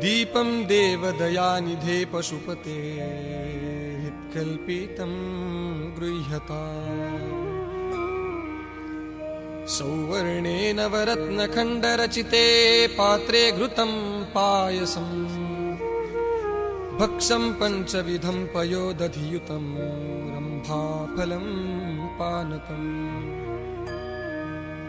दीपं देवदयानिधे पशुपते हित्कल्पितं गृह्यता। सौवर्णे नवरत्नखण्डरचिते पात्रे घृतं पायसम् भक्षं पञ्चविधं पयोदधियुतं रम्भाफलं पानकम्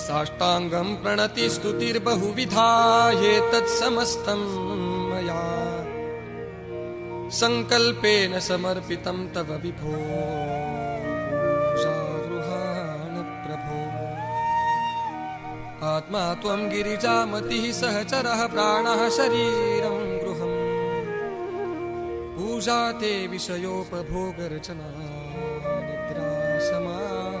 साष्टाङ्गं प्रणतिस्तुतिर्बहुविधा ह्येतत्समस्तं मया। सङ्कल्पेन समर्पितं तव विभो। आत्मा त्वं गिरिजामतिः सहचरः प्राणः शरीरं गृहम्। पूजा ते विषयोपभोगरचना निद्रा समाधिस्थितिः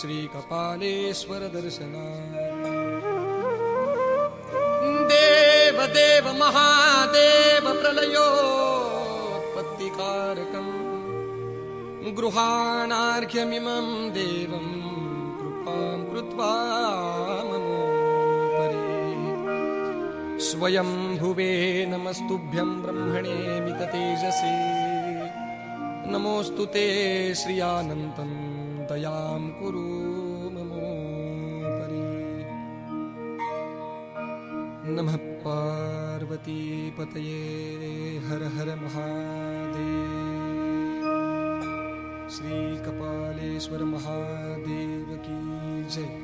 श्रीकपालेश्वरदर्शनात् देव देव महादेव प्रलयोत्पत्तिकारकम्। गृहाणार्घ्यमिमं देवं कृपां कृत्वा स्वयं भुवे नमस्तुभ्यं ब्रह्मणे मिततेजसे नमोऽस्तु ते श्रियानन्तं दयां कुरु ममोपरि। नमः पार्वतीपतये हर हर महादेव। श्रीकपालेश्वर महादेव की जय।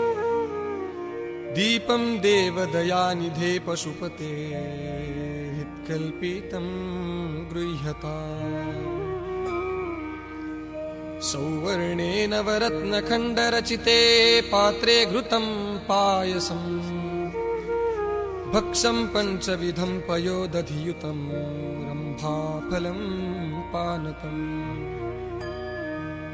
दीपं देवदयानिधे पशुपते हित्कल्पितं गृह्यता। सौवर्णेन वरत्नखण्डरचिते पात्रे घृतं पायसम् भक्षं पञ्चविधं पयोदधियुतं रम्भाफलं पानकम्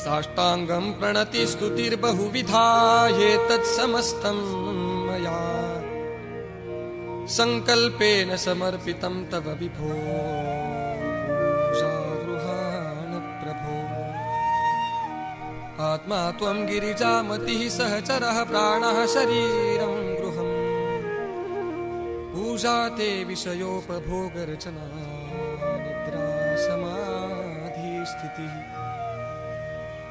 साष्टाङ्गं प्रणतिस्तुतिर्बहुविधा एतत्समस्तं मया। सङ्कल्पेन समर्पितं तव विभो। प्रभो। आत्मा त्वं गिरिजामतिः सहचरः प्राणः शरीरं गृहम्। पूजा ते विषयोपभोगरचना निद्रा समाधिस्थितिः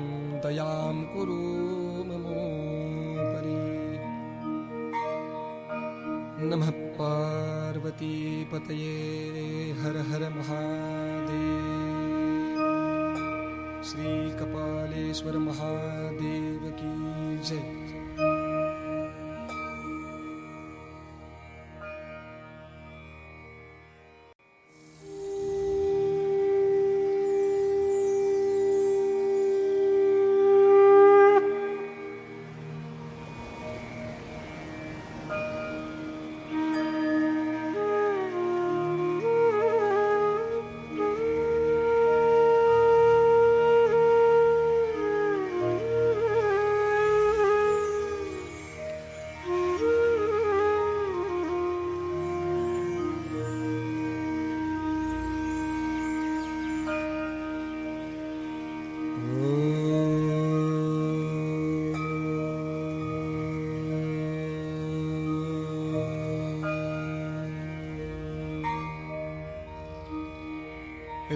दयां कुरु ममोपरि। नमः पार्वतीपतये हर हर महादेव। श्रीकपालेश्वर महादेव की जय।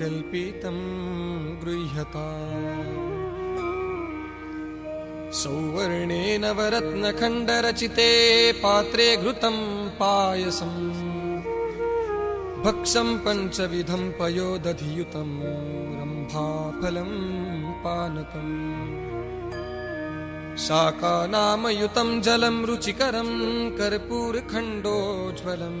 हित्कल्पितं गृह्यता। सौवर्णेन वरत्नखण्डरचिते पात्रे घृतं पायसम् भक्षं पञ्चविधं पयोदधियुतं रम्भाफलं पानकम् शाकानामयुतं जलं रुचिकरं कर्पूरखण्डोज्ज्वलम्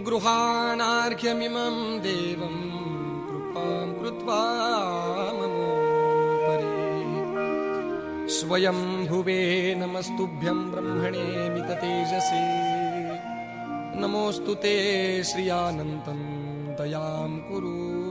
गृहाणार्घ्यमिमं देवं कृपां कृत्वा ममोपरि। स्वयं भुवे नमस्तुभ्यं ब्रह्मणे मिततेजसे। नमोऽस्तु ते श्रियानन्तं दयां कुरु